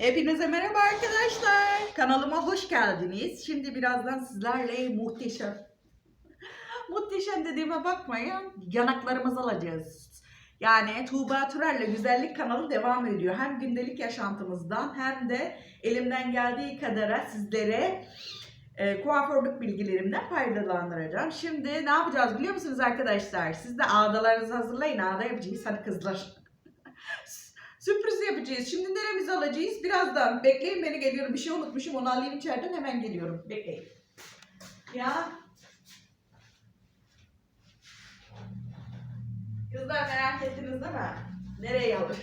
Hepinize merhaba arkadaşlar. Kanalıma hoş geldiniz. Şimdi birazdan sizlerle muhteşem, muhteşem dediğime bakmayın. Yanaklarımızı alacağız. Yani Tuğba Türer'le Güzellik kanalı devam ediyor. Hem gündelik yaşantımızdan hem de elimden geldiği kadara sizlere e, kuaförlük bilgilerimden faydalandıracağım. Şimdi ne yapacağız biliyor musunuz arkadaşlar? Siz de ağdalarınızı hazırlayın. Ağda yapacağız. Hadi kızlar. Sürpriz yapacağız. Şimdi neremizi alacağız? Birazdan. Bekleyin beni geliyorum. Bir şey unutmuşum. Onu alayım içeriden hemen geliyorum. Bekleyin. Ya. Kızlar merak ettiniz değil mi? Nereye alır?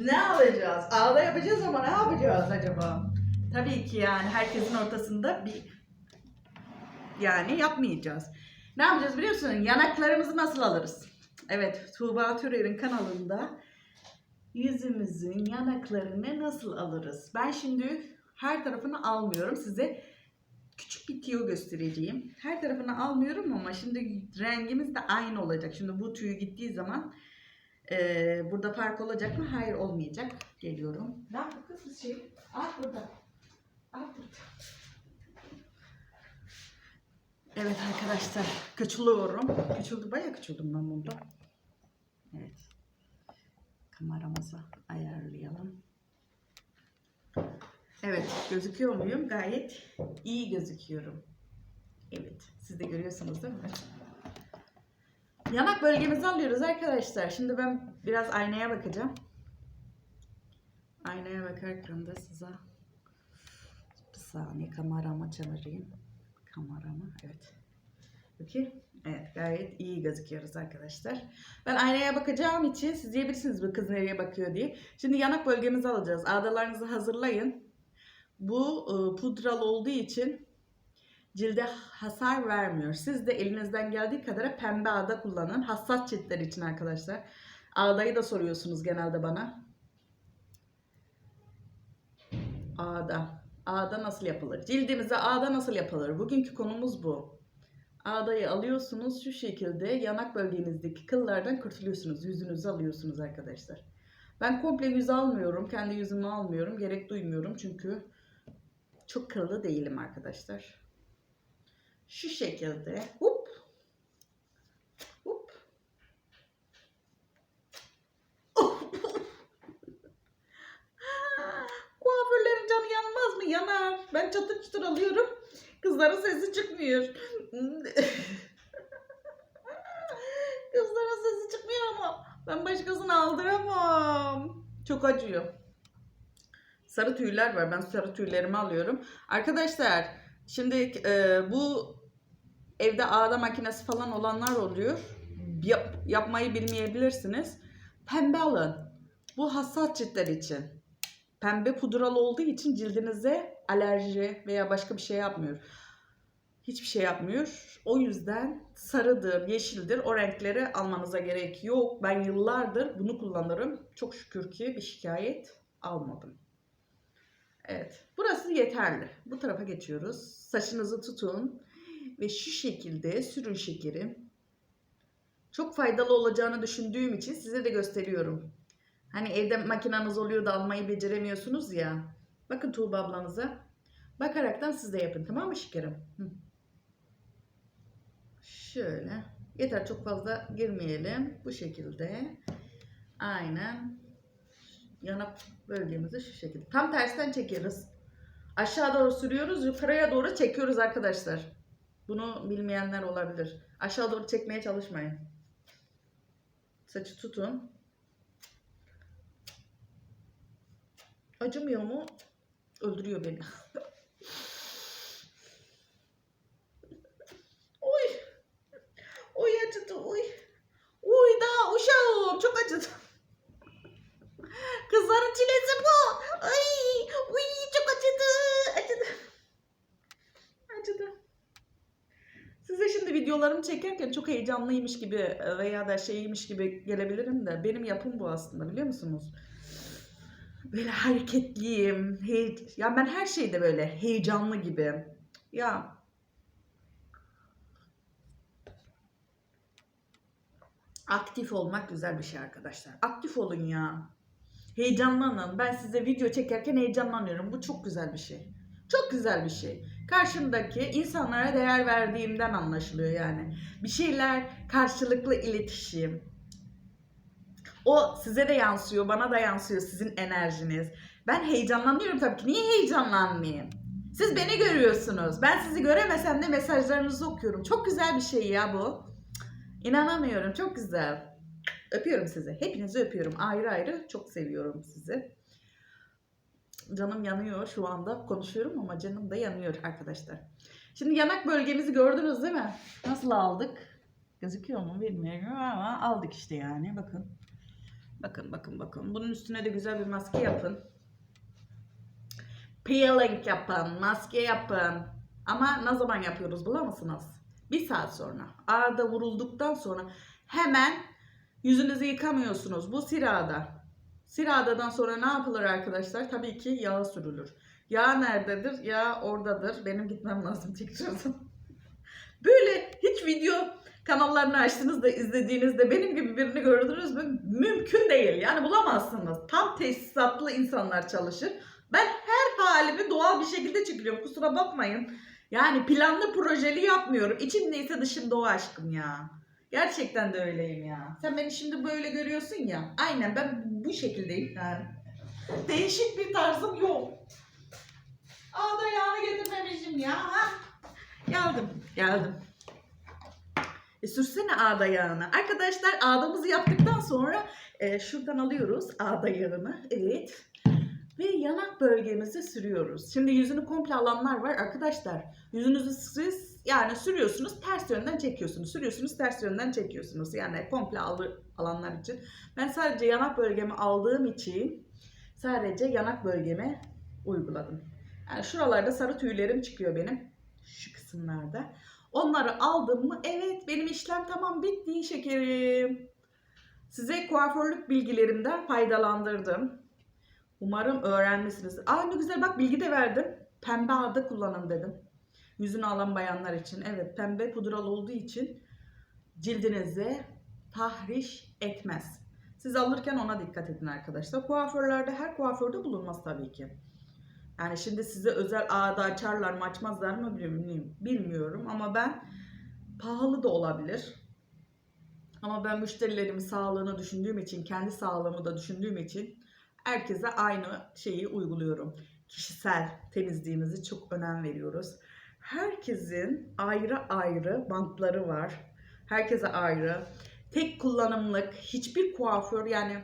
Ne alacağız? Ağda yapacağız ama ne yapacağız acaba? Tabii ki yani herkesin ortasında bir yani yapmayacağız. Ne yapacağız biliyor musun? Yanaklarımızı nasıl alırız? Evet, Tuğba Türer'in kanalında yüzümüzün yanaklarını nasıl alırız? Ben şimdi her tarafını almıyorum. Size küçük bir tiyo göstereceğim. Her tarafını almıyorum ama şimdi rengimiz de aynı olacak. Şimdi bu tüyü gittiği zaman eee, burada fark olacak mı? Hayır olmayacak. Geliyorum. Ne yaptı kız şey? Ah burada. Ah burada. Evet arkadaşlar küçülüyorum. Küçüldü bayağı küçüldüm ben bunda. Evet. Kameramızı ayarlayalım. Evet gözüküyor muyum? Gayet iyi gözüküyorum. Evet siz de görüyorsunuz değil mi? Yanak bölgemizi alıyoruz arkadaşlar. Şimdi ben biraz aynaya bakacağım. Aynaya bakarken de size bir saniye kameramı çevireyim. Kameramı evet. Bakayım. Evet gayet iyi gözüküyoruz arkadaşlar. Ben aynaya bakacağım için siz diyebilirsiniz bu kız nereye bakıyor diye. Şimdi yanak bölgemizi alacağız. Ağdalarınızı hazırlayın. Bu e, pudralı olduğu için cilde hasar vermiyor. Siz de elinizden geldiği kadar pembe ağda kullanın. Hassas ciltler için arkadaşlar. Ağdayı da soruyorsunuz genelde bana. Ağda. Ağda nasıl yapılır? Cildimize ağda nasıl yapılır? Bugünkü konumuz bu. Ağdayı alıyorsunuz şu şekilde yanak bölgenizdeki kıllardan kurtuluyorsunuz. Yüzünüzü alıyorsunuz arkadaşlar. Ben komple yüz almıyorum. Kendi yüzümü almıyorum. Gerek duymuyorum çünkü çok kıllı değilim arkadaşlar. Şu şekilde hop hop Kuaförlerin canı yanmaz mı? Yanar. Ben çatır çatır alıyorum. Kızların sesi çıkmıyor. Kızların sesi çıkmıyor ama ben başkasını aldıramam. Çok acıyor. Sarı tüyler var. Ben sarı tüylerimi alıyorum. Arkadaşlar şimdi e, bu evde ağda makinesi falan olanlar oluyor. Yap- yapmayı bilmeyebilirsiniz. Pembe alın. Bu hassas ciltler için. Pembe pudralı olduğu için cildinize alerji veya başka bir şey yapmıyor. Hiçbir şey yapmıyor. O yüzden sarıdır, yeşildir o renkleri almanıza gerek yok. Ben yıllardır bunu kullanırım. Çok şükür ki bir şikayet almadım. Evet. Burası yeterli. Bu tarafa geçiyoruz. Saçınızı tutun ve şu şekilde sürün şekerim. Çok faydalı olacağını düşündüğüm için size de gösteriyorum. Hani evde makinanız oluyor da almayı beceremiyorsunuz ya. Bakın Tuğba ablanıza. Bakaraktan siz de yapın tamam mı şekerim? Şöyle. Yeter çok fazla girmeyelim. Bu şekilde. Aynen. Yanak bölgemizi şu şekilde. Tam tersten çekiyoruz. Aşağı doğru sürüyoruz. Yukarıya doğru çekiyoruz arkadaşlar. Bunu bilmeyenler olabilir. Aşağı doğru çekmeye çalışmayın. Saçı tutun. Acımıyor mu? Öldürüyor beni. Uy. Uy acıdı uy. Uy daha uşağım çok acıdı. Kızların çilesi bu. Ay, uy çok acıdı. Acıdı. Acıdı. Size şimdi videolarımı çekerken çok heyecanlıymış gibi veya da şeymiş gibi gelebilirim de benim yapım bu aslında biliyor musunuz? Böyle hareketliyim. Hey, ya ben her şeyde böyle heyecanlı gibi. Ya aktif olmak güzel bir şey arkadaşlar. Aktif olun ya. Heyecanlanın. Ben size video çekerken heyecanlanıyorum. Bu çok güzel bir şey. Çok güzel bir şey. Karşımdaki insanlara değer verdiğimden anlaşılıyor yani. Bir şeyler karşılıklı iletişim. O size de yansıyor, bana da yansıyor sizin enerjiniz. Ben heyecanlanıyorum tabii ki. Niye heyecanlanmayayım? Siz beni görüyorsunuz. Ben sizi göremesem de mesajlarınızı okuyorum. Çok güzel bir şey ya bu. İnanamıyorum. Çok güzel. Öpüyorum sizi. Hepinizi öpüyorum. Ayrı ayrı çok seviyorum sizi. Canım yanıyor şu anda. Konuşuyorum ama canım da yanıyor arkadaşlar. Şimdi yanak bölgemizi gördünüz değil mi? Nasıl aldık? Gözüküyor mu bilmiyorum ama aldık işte yani. Bakın. Bakın bakın bakın. Bunun üstüne de güzel bir maske yapın. Peeling yapın, maske yapın. Ama ne zaman yapıyoruz musunuz? Bir saat sonra. Ağda vurulduktan sonra hemen yüzünüzü yıkamıyorsunuz. Bu sirada. Siradadan sonra ne yapılır arkadaşlar? Tabii ki yağ sürülür. Yağ nerededir? Yağ oradadır. Benim gitmem lazım tekrardan. Böyle hiç video kanallarını açtınız da izlediğinizde benim gibi birini gördünüz mü? Mümkün değil. Yani bulamazsınız. Tam tesisatlı insanlar çalışır. Ben her halimi doğal bir şekilde çekiliyorum. Kusura bakmayın. Yani planlı projeli yapmıyorum. İçimdeyse dışımda o aşkım ya. Gerçekten de öyleyim ya. Sen beni şimdi böyle görüyorsun ya. Aynen ben bu şekildeyim yani. Değişik bir tarzım yok. Ağda yağını getirmemişim ya. Ha? Geldim. Geldim. E, sürsene ağda yağını. Arkadaşlar ağdamızı yaptıktan sonra e, şuradan alıyoruz ağda yağını. Evet. Ve yanak bölgemizi sürüyoruz. Şimdi yüzünü komple alanlar var arkadaşlar. Yüzünüzü siz yani sürüyorsunuz ters yönden çekiyorsunuz. Sürüyorsunuz ters yönden çekiyorsunuz. Yani komple alı, alanlar için. Ben sadece yanak bölgemi aldığım için sadece yanak bölgeme uyguladım. Yani şuralarda sarı tüylerim çıkıyor benim. Şu kısımlarda. Onları aldım mı? Evet benim işlem tamam bitti şekerim. Size kuaförlük bilgilerimden faydalandırdım. Umarım öğrenmişsiniz. Aa ne güzel bak bilgi de verdim. Pembe ağda kullanın dedim. Yüzünü alan bayanlar için. Evet pembe pudralı olduğu için cildinizi tahriş etmez. Siz alırken ona dikkat edin arkadaşlar. Kuaförlerde her kuaförde bulunmaz tabii ki. Yani şimdi size özel ağda açarlar mı açmazlar mı bilmiyorum, bilmiyorum ama ben pahalı da olabilir. Ama ben müşterilerimin sağlığını düşündüğüm için, kendi sağlığımı da düşündüğüm için herkese aynı şeyi uyguluyorum. Kişisel temizliğimizi çok önem veriyoruz. Herkesin ayrı ayrı bantları var. Herkese ayrı. Tek kullanımlık hiçbir kuaför yani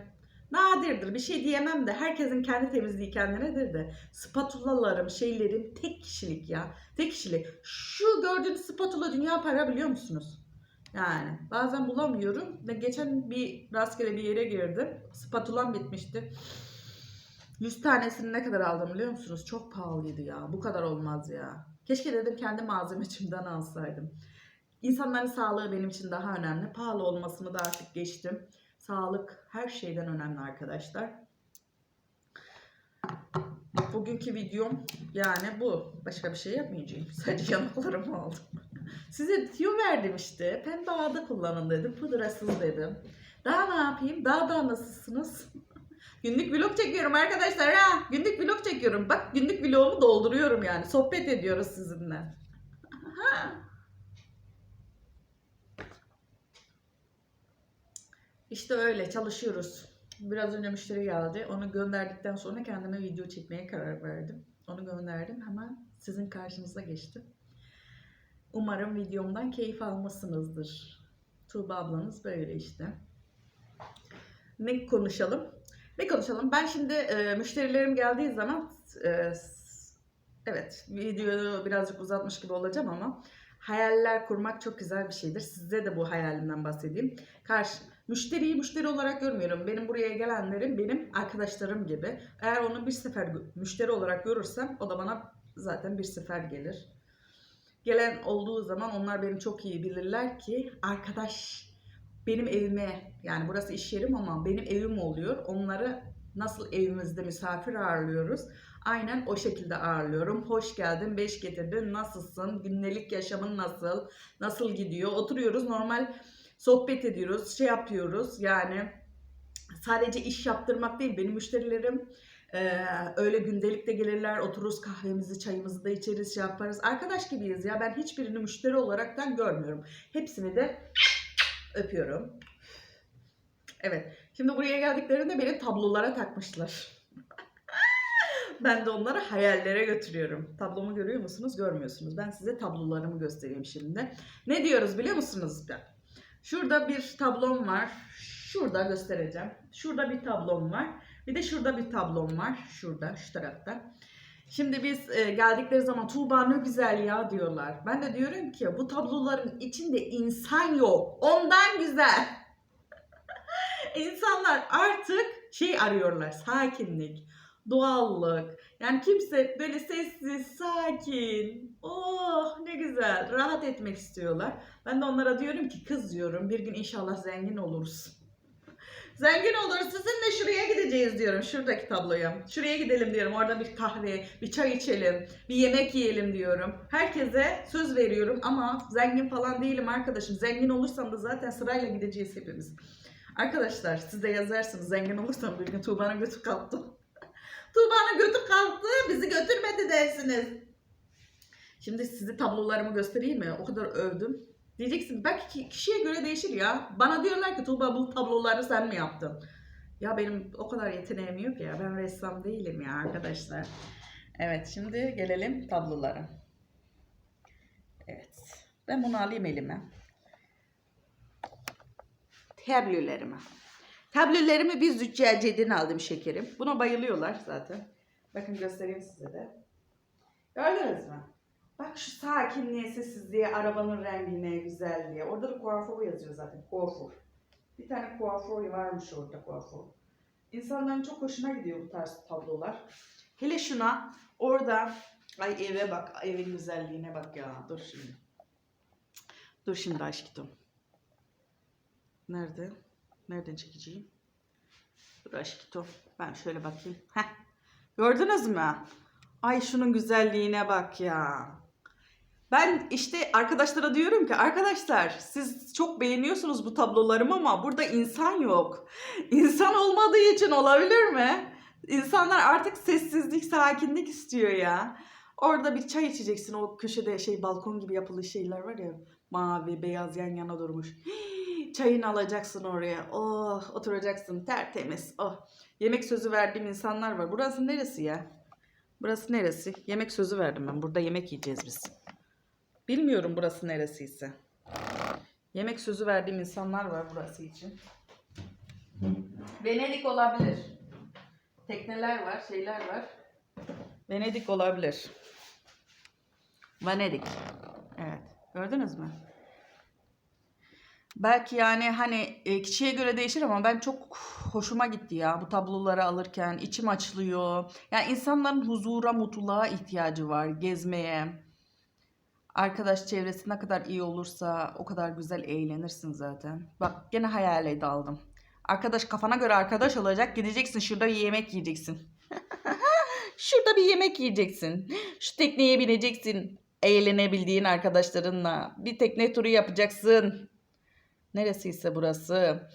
nadirdir bir şey diyemem de herkesin kendi temizliği kendinedir de. Spatulalarım şeylerim tek kişilik ya tek kişilik. Şu gördüğünüz spatula dünya para biliyor musunuz? Yani bazen bulamıyorum ve geçen bir rastgele bir yere girdim. Spatulam bitmişti. 100 tanesini ne kadar aldım biliyor musunuz? Çok pahalıydı ya bu kadar olmaz ya. Keşke dedim kendi malzemecimden alsaydım. İnsanların sağlığı benim için daha önemli. Pahalı olmasını da artık geçtim Sağlık her şeyden önemli arkadaşlar. Bugünkü videom yani bu. Başka bir şey yapmayacağım. Sadece yanaklarımı aldım. Size tüyo verdim işte. Pembe ağda kullanın dedim. Pudrasız dedim. Daha ne yapayım? Daha da nasılsınız? günlük vlog çekiyorum arkadaşlar ha. Günlük vlog çekiyorum. Bak günlük vlogumu dolduruyorum yani. Sohbet ediyoruz sizinle. İşte öyle çalışıyoruz. Biraz önce müşteri geldi. Onu gönderdikten sonra kendime video çekmeye karar verdim. Onu gönderdim. Hemen sizin karşınıza geçtim. Umarım videomdan keyif almışsınızdır. Tuğba ablanız böyle işte. Ne konuşalım? Ne konuşalım? Ben şimdi e, müşterilerim geldiği zaman e, evet videoyu birazcık uzatmış gibi olacağım ama hayaller kurmak çok güzel bir şeydir. Size de bu hayalimden bahsedeyim. Karşı Müşteriyi müşteri olarak görmüyorum. Benim buraya gelenlerim benim arkadaşlarım gibi. Eğer onu bir sefer müşteri olarak görürsem o da bana zaten bir sefer gelir. Gelen olduğu zaman onlar beni çok iyi bilirler ki arkadaş benim evime yani burası iş yerim ama benim evim oluyor. Onları nasıl evimizde misafir ağırlıyoruz. Aynen o şekilde ağırlıyorum. Hoş geldin, beş getirdin, nasılsın, gündelik yaşamın nasıl, nasıl gidiyor? Oturuyoruz normal sohbet ediyoruz, şey yapıyoruz yani sadece iş yaptırmak değil. Benim müşterilerim e, öyle gündelik de gelirler. Otururuz kahvemizi, çayımızı da içeriz, şey yaparız. Arkadaş gibiyiz ya. Ben hiçbirini müşteri olaraktan görmüyorum. Hepsini de öpüyorum. Evet. Şimdi buraya geldiklerinde beni tablolara takmışlar. Ben de onları hayallere götürüyorum. Tablomu görüyor musunuz? Görmüyorsunuz. Ben size tablolarımı göstereyim şimdi. Ne diyoruz biliyor musunuz? Şurada bir tablom var. Şurada göstereceğim. Şurada bir tablom var. Bir de şurada bir tablom var. Şurada, şu tarafta. Şimdi biz e, geldikleri zaman Tuğba ne güzel ya diyorlar. Ben de diyorum ki bu tabloların içinde insan yok. Ondan güzel. İnsanlar artık şey arıyorlar. Sakinlik, doğallık. Yani kimse böyle sessiz, sakin. Oh ne güzel. Rahat etmek istiyorlar. Ben de onlara diyorum ki kız diyorum bir gün inşallah zengin oluruz. Zengin oluruz sizinle şuraya gideceğiz diyorum. Şuradaki tabloya. Şuraya gidelim diyorum. Orada bir kahve, bir çay içelim, bir yemek yiyelim diyorum. Herkese söz veriyorum ama zengin falan değilim arkadaşım. Zengin olursam da zaten sırayla gideceğiz hepimiz. Arkadaşlar siz de yazarsınız zengin olursam bir gün Tuğba'nın götü kalktı. Tuğba'nın götü kalktı bizi götürmedi dersiniz. Şimdi size tablolarımı göstereyim mi? O kadar övdüm. Diyeceksin belki ki- kişiye göre değişir ya. Bana diyorlar ki Tuğba bu tabloları sen mi yaptın? Ya benim o kadar yeteneğim yok ya. Ben ressam değilim ya arkadaşlar. Evet şimdi gelelim tablolara. Evet. Ben bunu alayım elime. Tablülerimi. Tablülerimi bir züccaciyeden aldım şekerim. Buna bayılıyorlar zaten. Bakın göstereyim size de. Gördünüz mü? Bak şu sakinliğe, sessizliğe, arabanın rengine, güzelliğe. Orada da kuaför yazıyor zaten. Kuaför. Bir tane kuaför varmış orada kuaför. İnsanların çok hoşuna gidiyor bu tarz tablolar. Hele şuna orada ay eve bak, evin güzelliğine bak ya. Dur şimdi. Dur şimdi aşkım. Nerede? Nereden çekeceğim? Dur aşkım. Ben şöyle bakayım. Heh. Gördünüz mü? Ay şunun güzelliğine bak ya. Ben işte arkadaşlara diyorum ki arkadaşlar siz çok beğeniyorsunuz bu tablolarımı ama burada insan yok. İnsan olmadığı için olabilir mi? İnsanlar artık sessizlik, sakinlik istiyor ya. Orada bir çay içeceksin o köşede şey balkon gibi yapılı şeyler var ya mavi beyaz yan yana durmuş. Çayını alacaksın oraya. Oh oturacaksın tertemiz. Oh. Yemek sözü verdiğim insanlar var. Burası neresi ya? Burası neresi? Yemek sözü verdim ben. Burada yemek yiyeceğiz biz. Bilmiyorum burası neresiyse. Yemek sözü verdiğim insanlar var burası için. Venedik olabilir. Tekneler var, şeyler var. Venedik olabilir. Venedik. Evet. Gördünüz mü? Belki yani hani e, kişiye göre değişir ama ben çok hoşuma gitti ya bu tabloları alırken içim açılıyor. Yani insanların huzura, mutluluğa ihtiyacı var, gezmeye. Arkadaş çevresi ne kadar iyi olursa o kadar güzel eğlenirsin zaten. Bak gene hayale daldım. Arkadaş kafana göre arkadaş olacak. Gideceksin şurada bir yemek yiyeceksin. şurada bir yemek yiyeceksin. Şu tekneye bineceksin. Eğlenebildiğin arkadaşlarınla. Bir tekne turu yapacaksın. Neresiyse burası.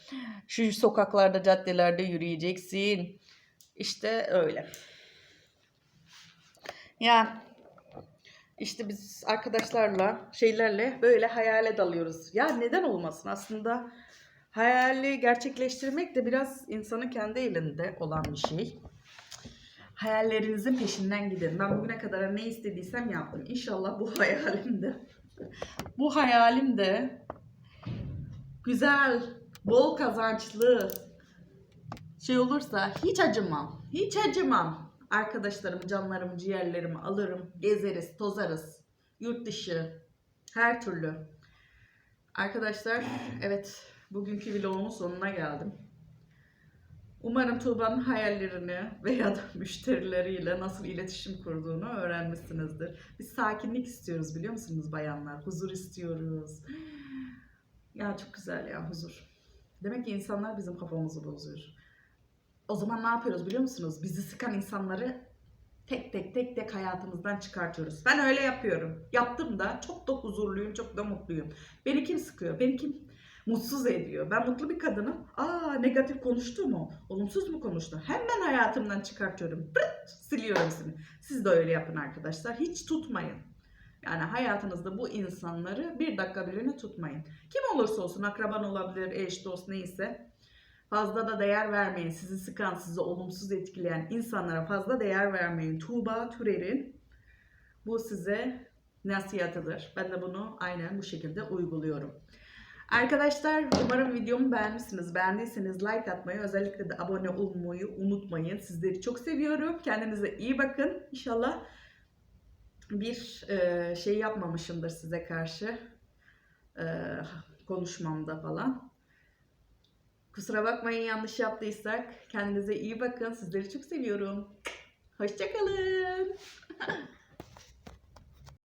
Şu sokaklarda, caddelerde yürüyeceksin. İşte öyle. Ya işte biz arkadaşlarla, şeylerle böyle hayale dalıyoruz. Ya neden olmasın aslında? Hayali gerçekleştirmek de biraz insanın kendi elinde olan bir şey. Hayallerinizin peşinden gidin. Ben bugüne kadar ne istediysem yaptım. İnşallah bu hayalim de bu hayalim de güzel, bol kazançlı şey olursa hiç acımam. Hiç acımam. Arkadaşlarım, canlarım, ciğerlerimi alırım. Gezeriz, tozarız. Yurt dışı. Her türlü. Arkadaşlar evet bugünkü vlogumun sonuna geldim. Umarım Tuğba'nın hayallerini veya da müşterileriyle nasıl iletişim kurduğunu öğrenmişsinizdir. Biz sakinlik istiyoruz biliyor musunuz bayanlar? Huzur istiyoruz. Ya çok güzel ya huzur. Demek ki insanlar bizim kafamızı bozuyor. O zaman ne yapıyoruz biliyor musunuz? Bizi sıkan insanları tek tek tek tek hayatımızdan çıkartıyoruz. Ben öyle yapıyorum. Yaptım da çok da huzurluyum, çok da mutluyum. Beni kim sıkıyor? Beni kim mutsuz ediyor. Ben mutlu bir kadınım. Aa negatif konuştu mu? Olumsuz mu konuştu? Hemen hayatımdan çıkartıyorum. Pırt, siliyorum seni. Siz de öyle yapın arkadaşlar. Hiç tutmayın. Yani hayatınızda bu insanları bir dakika birini tutmayın. Kim olursa olsun akraban olabilir, eş, dost neyse. Fazla da değer vermeyin. Sizi sıkan, sizi olumsuz etkileyen insanlara fazla değer vermeyin. Tuğba Türer'in bu size nasihatıdır. Ben de bunu aynen bu şekilde uyguluyorum. Arkadaşlar umarım videomu beğenmişsiniz. Beğendiyseniz like atmayı, özellikle de abone olmayı unutmayın. Sizleri çok seviyorum. Kendinize iyi bakın. İnşallah bir e, şey yapmamışımdır size karşı e, konuşmamda falan. Kusura bakmayın yanlış yaptıysak. Kendinize iyi bakın. Sizleri çok seviyorum. Hoşçakalın.